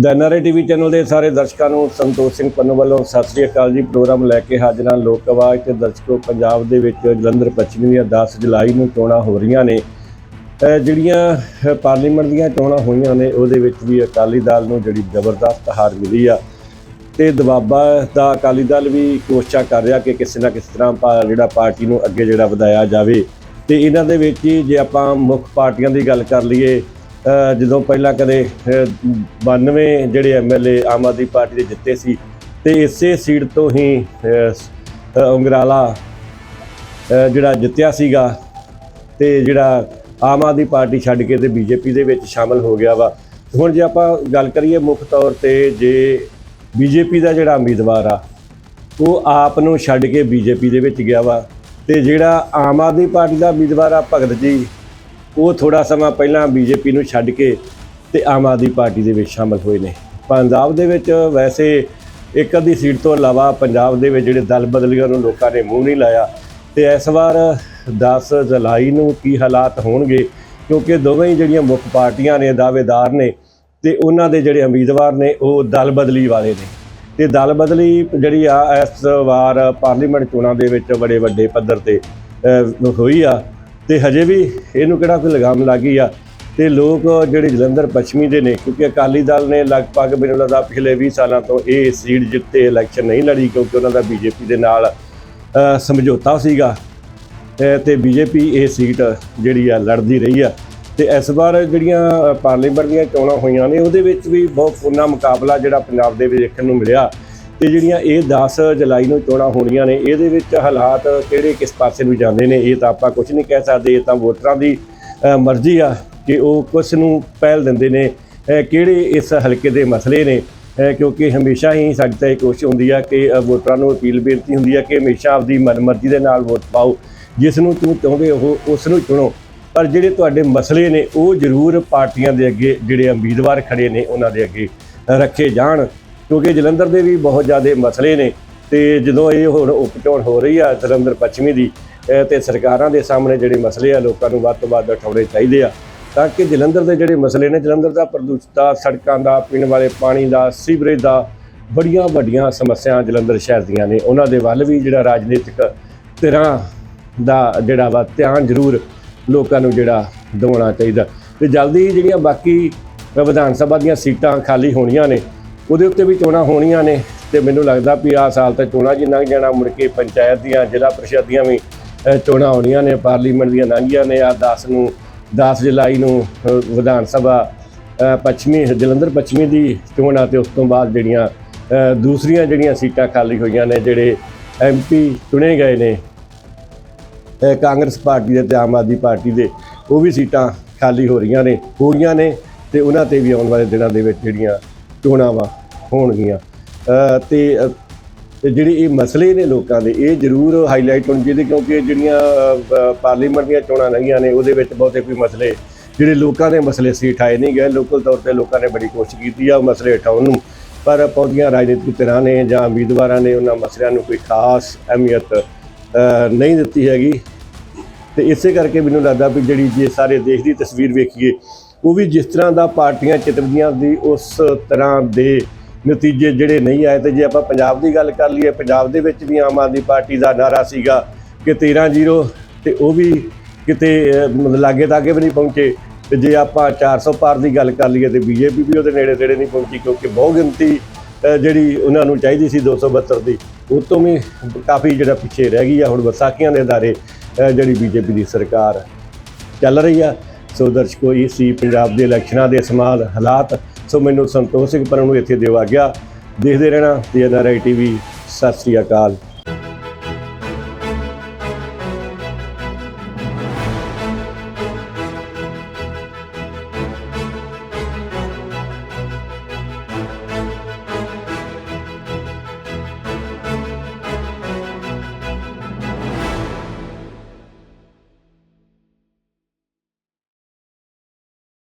ਦੈਨਰੇ TV channel ਦੇ ਸਾਰੇ ਦਰਸ਼ਕਾਂ ਨੂੰ ਸੰਤੋਖ ਸਿੰਘ ਪੰਨੂ ਵੱਲੋਂ ਸਤਿ ਸ੍ਰੀ ਅਕਾਲ ਜੀ। ਪ੍ਰੋਗਰਾਮ ਲੈ ਕੇ ਹਾਜ਼ਰ ਹਾਂ ਲੋਕ ਆਵਾਜ਼ ਤੇ ਦਰਸ਼ਕੋ ਪੰਜਾਬ ਦੇ ਵਿੱਚ ਜਲੰਧਰ, ਪੱਛਮੀ ਦੀਆਂ 10 ਜੁਲਾਈ ਨੂੰ ਚੋਣਾਂ ਹੋ ਰਹੀਆਂ ਨੇ। ਜਿਹੜੀਆਂ ਪਾਰਲੀਮੈਂਟ ਦੀਆਂ ਚੋਣਾਂ ਹੋਈਆਂ ਨੇ, ਉਹਦੇ ਵਿੱਚ ਵੀ ਅਕਾਲੀ ਦਲ ਨੂੰ ਜਿਹੜੀ ਜ਼ਬਰਦਸਤ ਹਾਰ ਮਿਲੀ ਆ। ਤੇ ਦਬਾਬਾ ਦਾ ਅਕਾਲੀ ਦਲ ਵੀ ਕੋਸ਼ਿਸ਼ਾਂ ਕਰ ਰਿਹਾ ਕਿ ਕਿਸੇ ਨਾ ਕਿਸੇ ਤਰ੍ਹਾਂ ਪਾ- ਜਿਹੜਾ ਪਾਰਟੀ ਨੂੰ ਅੱਗੇ ਜਿਹੜਾ ਵਧਾਇਆ ਜਾਵੇ। ਤੇ ਇਹਨਾਂ ਦੇ ਵਿੱਚ ਹੀ ਜੇ ਆਪਾਂ ਮੁੱਖ ਪਾਰਟੀਆਂ ਦੀ ਗੱਲ ਕਰ ਲਈਏ ਜਦੋਂ ਪਹਿਲਾਂ ਕਦੇ ਅਹ 92 ਜਿਹੜੇ ਐਮਐਲਏ ਆਮ ਆਦਮੀ ਪਾਰਟੀ ਦੇ ਜਿੱਤੇ ਸੀ ਤੇ ਇਸੇ ਸੀਟ ਤੋਂ ਹੀ ਅਹ, ਉਂਗਰਾਲਾ ਜਿਹੜਾ ਜਿੱਤਿਆ ਸੀਗਾ ਤੇ ਜਿਹੜਾ ਆਮ ਆਦਮੀ ਪਾਰਟੀ ਛੱਡ ਕੇ ਤੇ ਬੀਜੇਪੀ ਦੇ ਵਿੱਚ ਸ਼ਾਮਲ ਹੋ ਗਿਆ ਵਾ। ਹੁਣ ਜੇ ਆਪਾਂ ਗੱਲ ਕਰੀਏ ਮੁੱਖ ਤੌਰ ਤੇ ਜੇ ਬੀਜੇਪੀ ਦਾ ਜਿਹੜਾ ਉਮੀਦਵਾਰ ਆ ਉਹ ਆਪ ਨੂੰ ਛੱਡ ਕੇ ਬੀਜੇਪੀ ਦੇ ਵਿੱਚ ਗਿਆ ਵਾ ਤੇ ਜਿਹੜਾ ਆਮ ਆਦਮੀ ਪਾਰਟੀ ਦਾ ਉਮੀਦਵਾਰ ਆ ਭਗਤ ਜੀ ਉਹ ਥੋੜਾ ਸਮਾਂ ਪਹਿਲਾਂ ਬੀਜੇਪੀ ਨੂੰ ਛੱਡ ਕੇ ਤੇ ਆਮ ਆਦਮੀ ਪਾਰਟੀ ਦੇ ਵਿੱਚ ਸ਼ਾਮਲ ਹੋਏ ਨੇ। ਪੰਜਾਬ ਦੇ ਵਿੱਚ ਵੈਸੇ ਇੱਕ ਅੱਧੀ ਸੀਟ ਤੋਂ ਇਲਾਵਾ ਪੰਜਾਬ ਦੇ ਵਿੱਚ ਜਿਹੜੇ ਦਲ ਬਦਲੀਆਂ ਨੂੰ ਲੋਕਾਂ ਨੇ ਮੂੰਹ ਨਹੀਂ ਲਾਇਆ। ਤੇ ਇਸ ਵਾਰ 10 ਜੁਲਾਈ ਨੂੰ ਕੀ ਹਾਲਾਤ ਹੋਣਗੇ? ਕਿਉਂਕਿ ਦੋਵੇਂ ਹੀ ਜਿਹੜੀਆਂ ਮੁੱਖ ਪਾਰਟੀਆਂ ਨੇ, ਦਾਅਵੇਦਾਰ ਨੇ ਤੇ ਉਹਨਾਂ ਦੇ ਜਿਹੜੇ ਉਮੀਦਵਾਰ ਨੇ, ਉਹ ਦਲ ਬਦਲੀ ਵਾਲੇ ਨੇ। ਤੇ ਦਲ ਬਦਲੀ ਜਿਹੜੀ ਆ, ਇਸ ਵਾਰ ਪਾਰਲੀਮੈਂਟ ਚੋਣਾਂ ਦੇ ਵਿੱਚ ਬੜੇ ਵੱਡੇ ਪੱਧਰ ਤੇ ਹੋਈ ਆ। ਤੇ ਹਜੇ ਵੀ ਇਹਨੂੰ ਕਿਹੜਾ ਕੋਈ ਲਗਾਮ ਲੱਗੀ ਆ। ਤੇ ਲੋਕ ਜਿਹੜੇ ਜਲੰਧਰ ਪੱਛਮੀ ਦੇ ਨੇ ਕਿਉਂਕਿ ਅਕਾਲੀ ਦਲ ਨੇ ਲਗਭਗ ਮੈਨੂੰ ਲੱਗਦਾ ਪਿਛਲੇ 20 ਸਾਲਾਂ ਤੋਂ ਇਹ ਸੀਟ ਜਿੱਤੇ ਇਲੈਕਸ਼ਨ ਨਹੀਂ ਲੜੀ ਕਿਉਂਕਿ ਉਹਨਾਂ ਦਾ ਬੀਜੇਪੀ ਦੇ ਨਾਲ ਸਮਝੌਤਾ ਸੀਗਾ। ਅਹ, ਤੇ ਬੀਜੇਪੀ ਇਹ ਸੀਟ ਜਿਹੜੀ ਆ ਲੜਦੀ ਰਹੀ ਆ। ਤੇ ਇਸ ਵਾਰ ਜਿਹੜੀਆਂ ਪਾਰਲੀਮੈਂਟ ਦੀਆਂ ਚੋਣਾਂ ਹੋਈਆਂ ਨੇ ਉਹਦੇ ਵਿੱਚ ਵੀ ਬਹੁਤ ਫੁੱਨਾ ਮੁਕਾਬਲਾ ਜਿਹੜਾ ਪੰਜਾਬ ਦੇ ਵਿੱਚ ਦੇਖਣ ਨੂੰ ਮਿਲਿਆ। ਤੇ ਜਿਹੜੀਆਂ ਇਹ 10 ਜੁਲਾਈ ਨੂੰ ਚੋਣਾਂ ਹੋਣੀਆਂ ਨੇ, ਇਹਦੇ ਵਿੱਚ ਹਾਲਾਤ ਕਿਹੜੇ ਕਿਸ ਪਾਸੇ ਨੂੰ ਜਾਂਦੇ ਨੇ, ਇਹ ਤਾਂ ਆਪਾਂ ਕੁਝ ਨਹੀਂ ਕਹਿ ਸਕਦੇ, ਇਹ ਤਾਂ ਵੋਟਰਾਂ ਦੀ ਮਰਜ਼ੀ ਆ ਕਿ ਉਹ ਕਿਸ ਨੂੰ ਪਹਿਲ ਦਿੰਦੇ ਨੇ ਕਿਹੜੇ ਇਸ ਹਲਕੇ ਦੇ ਮਸਲੇ ਨੇ ਕਿਉਂਕਿ ਹਮੇਸ਼ਾ ਹੀ ਸਾਡੀ ਤਾਂ ਇਹ ਕੋਸ਼ਿਸ਼ ਹੁੰਦੀ ਆ ਕਿ ਵੋਟਰਾਂ ਨੂੰ ਅਪੀਲ ਬੇਨਤੀ ਹੁੰਦੀ ਆ ਕਿ ਹਮੇਸ਼ਾ ਆਪਦੀ ਮਨਮਰਜ਼ੀ ਦੇ ਨਾਲ ਵੋਟ ਪਾਓ, ਜਿਸ ਨੂੰ ਤੁਸੀਂ ਚਾਹੁੰਦੇ ਹੋ, ਉਸ ਨੂੰ ਚੁਣੋ। ਪਰ ਜਿਹੜੇ ਤੁਹਾਡੇ ਮਸਲੇ ਨੇ, ਉਹ ਜ਼ਰੂਰ ਪਾਰਟੀਆਂ ਦੇ ਅੱਗੇ ਜਿਹੜੇ ਉਮੀਦਵਾਰ ਖੜੇ ਨੇ, ਉਹਨਾਂ ਦੇ ਅੱਗੇ ਰੱਖੇ ਜਾਣ। ਕਿਉਂਕਿ ਜਲੰਧਰ ਦੇ ਵੀ ਬਹੁਤ ਜ਼ਿਆਦਾ ਮਸਲੇ ਨੇ ਤੇ ਜਦੋਂ ਇਹ ਹੁਣ ਉਪਚੋਣ ਹੋ ਰਹੀ ਆ ਜਲੰਧਰ ਪੱਛਮੀ ਦੀ, ਅਹ, ਤੇ ਸਰਕਾਰਾਂ ਦੇ ਸਾਹਮਣੇ ਜਿਹੜੇ ਮਸਲੇ ਆ, ਲੋਕਾਂ ਨੂੰ ਵੱਧ ਤੋਂ ਵੱਧ ਉਠਾਉਣੇ ਚਾਹੀਦੇ ਆ, ਤਾਂ ਕਿ ਜਲੰਧਰ ਦੇ ਜਿਹੜੇ ਮਸਲੇ ਨੇ, ਜਲੰਧਰ ਦਾ ਪ੍ਰਦੂਸ਼ਿਤ ਸੜਕਾਂ ਦਾ ਪੀਣ ਵਾਲੇ ਪਾਣੀ ਦਾ, ਸੀਵਰੇਜ ਦਾ, ਬੜੀਆਂ ਵੱਡੀਆਂ ਸਮੱਸਿਆ ਜਲੰਧਰ ਸ਼ਹਿਰ ਦੀਆਂ ਨੇ। ਉਹਨਾਂ ਦੇ ਵੱਲ ਵੀ ਜਿਹੜਾ ਰਾਜਨੀਤਿਕ ਧਿਰਾਂ ਦਾ ਜਿਹੜਾ ਵਾ ਧਿਆਨ ਜ਼ਰੂਰ ਲੋਕਾਂ ਨੂੰ ਜਿਹੜਾ ਦਿਵਾਉਣਾ ਚਾਹੀਦਾ। ਤੇ ਜਲਦੀ ਜਿਹੜੀਆਂ ਬਾਕੀ ਵਿਧਾਨ ਸਭਾ ਦੀਆਂ ਸੀਟਾਂ ਖਾਲੀ ਹੋਣੀਆਂ ਨੇ ਉਹਦੇ ਉੱਤੇ ਵੀ ਚੋਣਾਂ ਹੋਣੀਆਂ ਨੇ ਤੇ ਮੈਨੂੰ ਲੱਗਦਾ ਵੀ ਆਹ ਸਾਲ ਤਾਂ ਚੋਣਾਂ ਜੀ ਲੰਘ ਜਾਣਾ, ਮੁੜ ਕੇ ਪੰਚਾਇਤ ਦੀਆਂ, ਜ਼ਿਲ੍ਹਾ ਪ੍ਰੀਸ਼ਦ ਦੀਆਂ ਵੀ ਚੋਣਾਂ ਹੋਣੀਆਂ ਨੇ, ਪਾਰਲੀਮੈਂਟ ਦੀਆਂ ਲੰਘੀਆਂ ਨੇ ਆ 10 ਨੂੰ 10 ਜੁਲਾਈ ਨੂੰ ਵਿਧਾਨ ਸਭਾ ਪੱਛਮੀ, ਜਲੰਧਰ ਪੱਛਮੀ ਦੀ ਚੋਣ ਆ ਤੇ ਉਸ ਤੋਂ ਬਾਅਦ ਜਿਹੜੀਆਂ ਦੂਸਰੀਆਂ ਜਿਹੜੀਆਂ ਸੀਟਾਂ ਖਾਲੀ ਹੋਈਆਂ ਨੇ, ਜਿਹੜੇ ਐਮਪੀ ਚੁਣੇ ਗਏ ਨੇ ਕਾਂਗਰਸ ਪਾਰਟੀ ਦੇ ਤੇ ਆਮ ਆਦਮੀ ਪਾਰਟੀ ਦੇ, ਉਹ ਵੀ ਸੀਟਾਂ ਖਾਲੀ ਹੋ ਰਹੀਆਂ ਨੇ, ਹੋ ਰਹੀਆਂ ਨੇ ਤੇ ਉਹਨਾਂ ਤੇ ਵੀ ਆਉਣ ਵਾਲੇ ਦਿਨਾਂ ਦੇ ਵਿੱਚ ਜਿਹੜੀਆਂ ਚੋਣਾਂ ਵਾ ਹੋਣਗੀਆਂ। ਅ, ਤੇ ਜਿਹੜੇ ਇਹ ਮਸਲੇ ਨੇ ਲੋਕਾਂ ਦੇ ਇਹ ਜ਼ਰੂਰ ਹਾਈਲਾਈਟ ਹੋਣ ਚਾਹੀਦੇ ਕਿਉਂਕਿ ਜਿਹੜੀਆਂ ਪਾਰਲੀਮੈਂਟ ਦੀਆਂ ਚੋਣਾਂ ਲੰਘੀਆਂ ਨੇ ਉਹਦੇ ਵਿੱਚ ਬਹੁਤੇ ਕੋਈ ਮਸਲੇ ਜਿਹੜੇ ਲੋਕਾਂ ਦੇ ਮਸਲੇ ਸੀ ਉਠਾਏ ਨਹੀਂ ਗਏ। ਲੋਕਲ ਤੌਰ ਤੇ ਲੋਕਾਂ ਨੇ ਬੜੀ ਕੋਸ਼ਿਸ਼ ਕੀਤੀ ਆ ਉਹ ਮਸਲੇ ਉਠਾਉਣ ਨੂੰ। ਪਰ ਪੌਦੀਆਂ ਰਾਜਨੀਤਿਕ ਧਿਰਾਂ ਨੇ ਜਾਂ ਉਮੀਦਵਾਰਾਂ ਨੇ ਉਹਨਾਂ ਮਸਲਿਆਂ ਨੂੰ ਕੋਈ ਖਾਸ ਅਹਿਮੀਅਤ ਨਹੀਂ ਦਿੱਤੀ ਹੈਗੀ। ਤੇ ਇਸੇ ਕਰਕੇ ਮੈਨੂੰ ਲੱਗਦਾ ਵੀ ਜਿਹੜੀ ਜੇ ਸਾਰੇ ਦੇਸ਼ ਦੀ ਤਸਵੀਰ ਵੇਖੀਏ ਉਹ ਵੀ ਜਿਸ ਤਰ੍ਹਾਂ ਦਾ ਪਾਰਟੀਆਂ ਚਿਤਵਦੀਆਂ ਦੀ ਉਸ ਤਰ੍ਹਾਂ ਦੇ ਨਤੀਜੇ ਜਿਹੜੇ ਨਹੀਂ ਆਏ ਤੇ ਜੇ ਆਪਾਂ ਪੰਜਾਬ ਦੀ ਗੱਲ ਕਰ ਲਈਏ ਪੰਜਾਬ ਦੇ ਵਿੱਚ ਵੀ ਆਮ ਆਦਮੀ ਪਾਰਟੀ ਦਾ ਨਾਰਾ ਸੀਗਾ ਕਿ 13-0 ਤੇ ਉਹ ਵੀ ਕਿਤੇ ਲਾਗੇ ਤਾਗੇ ਵੀ ਨਹੀਂ ਪਹੁੰਚੇ। ਤੇ ਜੇ ਆਪਾਂ 400 ਪਾਰ ਦੀ ਗੱਲ ਕਰ ਲਈਏ ਤੇ ਬੀਜੇਪੀ ਵੀ ਉਹਦੇ ਨੇੜੇ ਤੇੜੇ ਨਹੀਂ ਪਹੁੰਚੀ ਕਿਉਂਕਿ ਬਹੁ ਗਿਣਤੀ ਜਿਹੜੀ ਉਹਨਾਂ ਨੂੰ ਚਾਹੀਦੀ ਸੀ 272 ਦੀ ਉਹ ਤੋਂ ਵੀ ਕਾਫੀ ਜਿਹੜਾ ਪਿੱਛੇ ਰਹਿ ਗਈ ਆ ਹੁਣ ਵਿਸਾਖੀਆਂ ਦੇ ਅਦਾਰੇ ਅਹ, ਜਿਹੜੀ ਬੀਜੇਪੀ ਦੀ ਸਰਕਾਰ ਚੱਲ ਰਹੀ ਆ। ਸੋ ਦਰਸ਼ਕੋ ਇਹ ਸੀ ਪੰਜਾਬ ਦੇ ਇਲੈਕਸ਼ਨਾਂ ਦੇ ਸਮਾਲ ਹਾਲਾਤ। ਸੋ ਮੈਨੂੰ ਸੰਤੋਖ ਸਿੰਘ ਪਰਨ ਨੂੰ ਇੱਥੇ ਦਿਵਾ ਗਿਆ। ਦੇਖਦੇ ਰਹਿਣਾ ਤੇ ਐਨਆਰਆਈ ਟੀਵੀ ਸਤਿ ਸ੍ਰੀ ਅਕਾਲ।